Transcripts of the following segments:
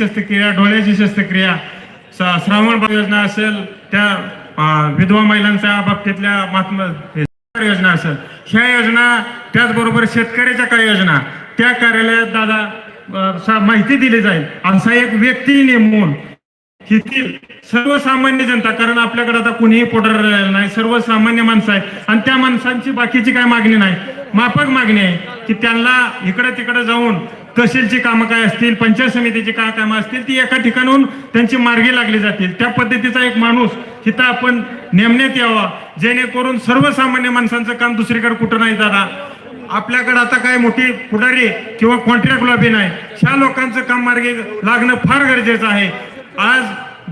शस्त्रक्रिया डोळ्याची शस्त्रक्रिया. श्रावण योजना असेल त्या विधवा महिलांच्या बाबतीतल्या महात्मा योजना असेल. ह्या योजना त्याचबरोबर शेतकऱ्याच्या काही योजना. त्या कार्यालयात दादा माहिती दिली जाईल. असा एक व्यक्ती नेमून येथील सर्वसामान्य जनता कारण आपल्याकडे आता कुणीही पोटर राहिलेलं नाही सर्वसामान्य माणसं आहे आणि त्या माणसांची बाकीची काय मागणी नाही? माफक मागणी आहे की त्यांना इकडे तिकडे जाऊन तहसीलची कामं काय असतील पंचायत समितीची काय कामं असतील ती एका ठिकाणून त्यांची मार्गी लागली जातील. त्या पद्धतीचा एक माणूस तिथं आपण नेमण्यात यावा जेणेकरून सर्वसामान्य माणसांचं काम दुसरीकडे कुठं नाही जाणार. आपल्याकडे आता काय मोठी पुढारी किंवा कॉन्ट्रॅक्ट लॉबी नाही. ह्या लोकांचं काम मार्गी लागणं फार गरजेचं आहे. आज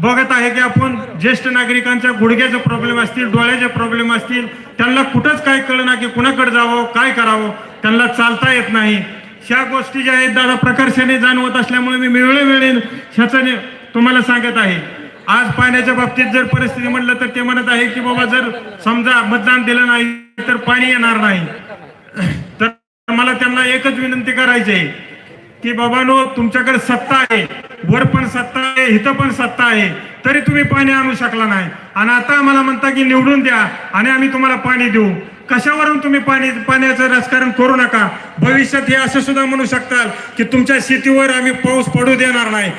बघत आहे की आपण ज्येष्ठ नागरिकांच्या गुडघ्याचे प्रॉब्लेम असतील डोळ्याचे प्रॉब्लेम असतील त्यांना कुठंच काय कळणार की कुणाकडे जावं काय करावं त्यांना चालता येत नाही. ह्या गोष्टी ज्या आहेत दादा प्रकर्षाने जाणवत असल्यामुळे मी वेळोवेळी ह्याचं तुम्हाला सांगत आहे. आज पाण्याच्या बाबतीत जर परिस्थिती म्हणलं तर ते म्हणत आहे की बाबा जर समजा मतदान दिलं नाही तर पाणी येणार नाही. तर मला त्यांना एकच विनंती करायची आहे की बाबानो तुमच्याकडे सत्ता आहे. वर पण सत्ता आहे इथं पण सत्ता आहे. तरी तुम्ही पाणी आणू शकला नाही. आणि आता आम्हाला म्हणता की निवडून द्या आणि आम्ही तुम्हाला पाणी देऊ. कशावरून तुम्ही पाणी पाण्याचं राजकारण करू नका? भविष्यात हे असं सुद्धा म्हणू शकताल की तुमच्या शेतीवर आम्ही पाऊस पडू देणार नाही.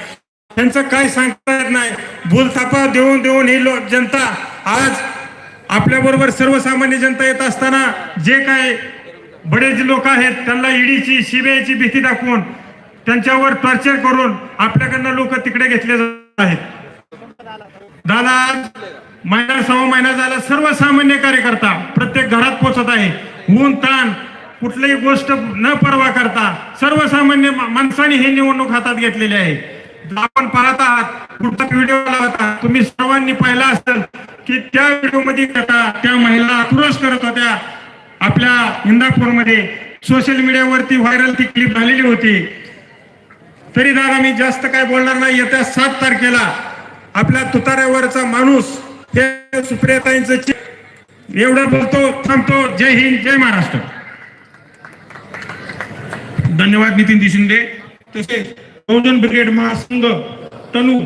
त्यांचं काय सांगता येत नाही? भूलथापा देऊन देऊन ही लोक जनता आज आपल्या बरोबर सर्वसामान्य जनता येत असताना जे काय बडे जे लोक आहेत त्यांना ईडीची सीबीआयची भीती दाखवून त्यांच्यावर टॉर्चर करून आपल्याकडनं लोक तिकडे घेतले जात आहेत. दादा आज महिना सहा महिना झाला सर्वसामान्य कार्यकर्ता प्रत्येक घरात पोचत आहे. ऊन ताण कुठलीही गोष्ट न पर्वा करता सर्वसामान्य माणसाने हे निवडणूक हातात घेतलेली आहे. आपण पाहत आहात पुढचा व्हिडिओ लावता होता. तुम्ही सर्वांनी पाहिला असेल की त्या व्हिडिओ कथा त्या महिला आक्रोश करत होत्या. आपल्या इंदापूरमध्ये सोशल मीडियावरती व्हायरल ती क्लिप झालेली होती. तरी दादा मी जास्त काय बोलणार नाही. येत्या सात तारखेला आपल्या तुताऱ्यावरचा माणूस ते सुप्रियाताईंचं एवढं बोलतो थांबतो. जय हिंद जय महाराष्ट्र. धन्यवाद नितीन शिंदे तसेच बहुजन ब्रिगेड महासंघ तनू